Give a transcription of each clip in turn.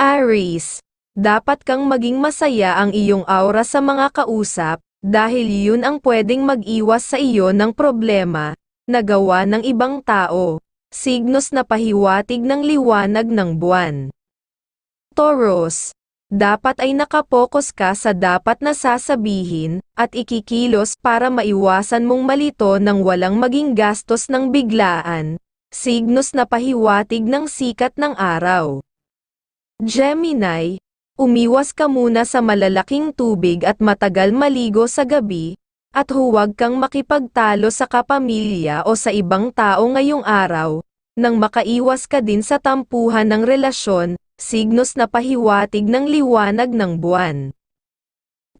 Aries, dapat kang maging masaya ang iyong aura sa mga kausap, dahil yun ang pwedeng mag-iwas sa iyo ng problema, na gawa ng ibang tao. Signos na pahiwatig ng liwanag ng buwan. Taurus, dapat ay nakapokus ka sa dapat na sasabihin, at ikikilos para maiwasan mong malito ng walang maging gastos ng biglaan. Signos na pahiwatig ng sikat ng araw. Gemini, umiwas ka muna sa malalaking tubig at matagal maligo sa gabi, at huwag kang makipagtalo sa kapamilya o sa ibang tao ngayong araw, nang makaiwas ka din sa tampuhan ng relasyon, signos na pahiwatig ng liwanag ng buwan.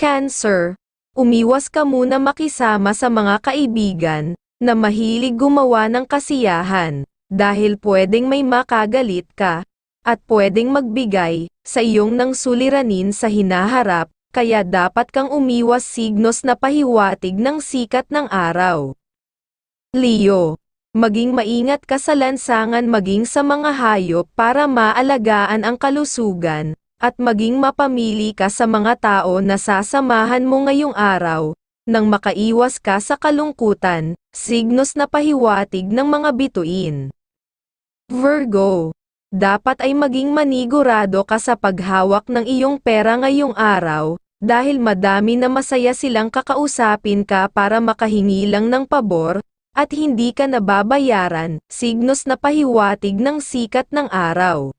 Cancer, umiwas ka muna makisama sa mga kaibigan, na mahilig gumawa ng kasiyahan, dahil pwedeng may makagalit ka, at pwedeng magbigay, sa iyong nang suliranin sa hinaharap, kaya dapat kang umiwas signos na pahiwatig ng sikat ng araw. Leo, maging maingat ka sa lansangan maging sa mga hayop para maalagaan ang kalusugan, at maging mapamili ka sa mga tao na sasamahan mo ngayong araw, nang makaiwas ka sa kalungkutan, signos na pahiwatig ng mga bituin. Virgo, dapat ay maging manigurado ka sa paghawak ng iyong pera ngayong araw, dahil madami na masaya silang kakausapin ka para makahingi lang ng pabor, at hindi ka nababayaran, signos na pahiwatig ng sikat ng araw.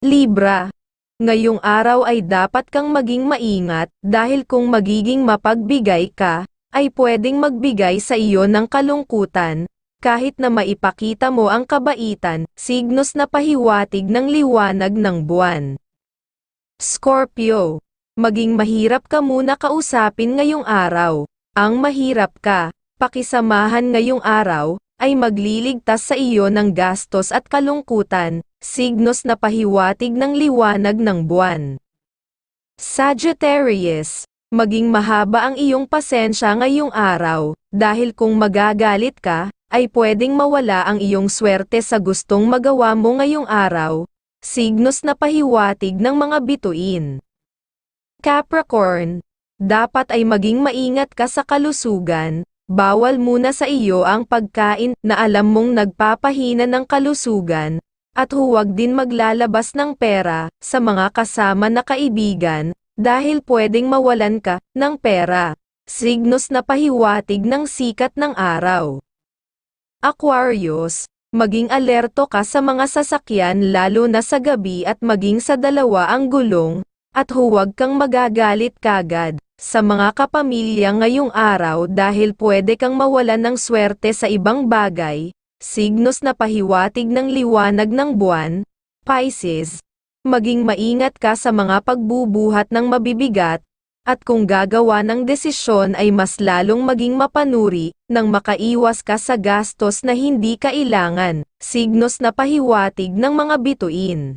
Libra, ngayong araw ay dapat kang maging maingat, dahil kung magiging mapagbigay ka, ay pwedeng magbigay sa iyo ng kalungkutan, kahit na maipakita mo ang kabaitan, signos na pahiwatig ng liwanag ng buwan. Scorpio, maging mahirap ka muna kausapin ngayong araw. Ang mahirap ka, pakisamahan ngayong araw, ay magliligtas sa iyo ng gastos at kalungkutan, signos na pahiwatig ng liwanag ng buwan. Sagittarius, maging mahaba ang iyong pasensya ngayong araw, dahil kung magagalit ka, ay pwedeng mawala ang iyong swerte sa gustong magawa mo ngayong araw, signos na pahiwatig ng mga bituin. Capricorn, dapat ay maging maingat ka sa kalusugan, bawal muna sa iyo ang pagkain na alam mong nagpapahina ng kalusugan, at huwag din maglalabas ng pera sa mga kasama na kaibigan, dahil pwedeng mawalan ka ng pera. Signos na pahiwatig ng sikat ng araw. Aquarius, maging alerto ka sa mga sasakyan lalo na sa gabi at maging sa dalawa ang gulong, at huwag kang magagalit kagad sa mga kapamilya ngayong araw dahil pwede kang mawalan ng swerte sa ibang bagay, signos na pahiwatig ng liwanag ng buwan, Pisces, maging maingat ka sa mga pagbubuhat ng mabibigat, at kung gagawa ng desisyon ay mas lalong maging mapanuri, nang makaiwas ka sa gastos na hindi kailangan, signos na pahiwatig ng mga bituin.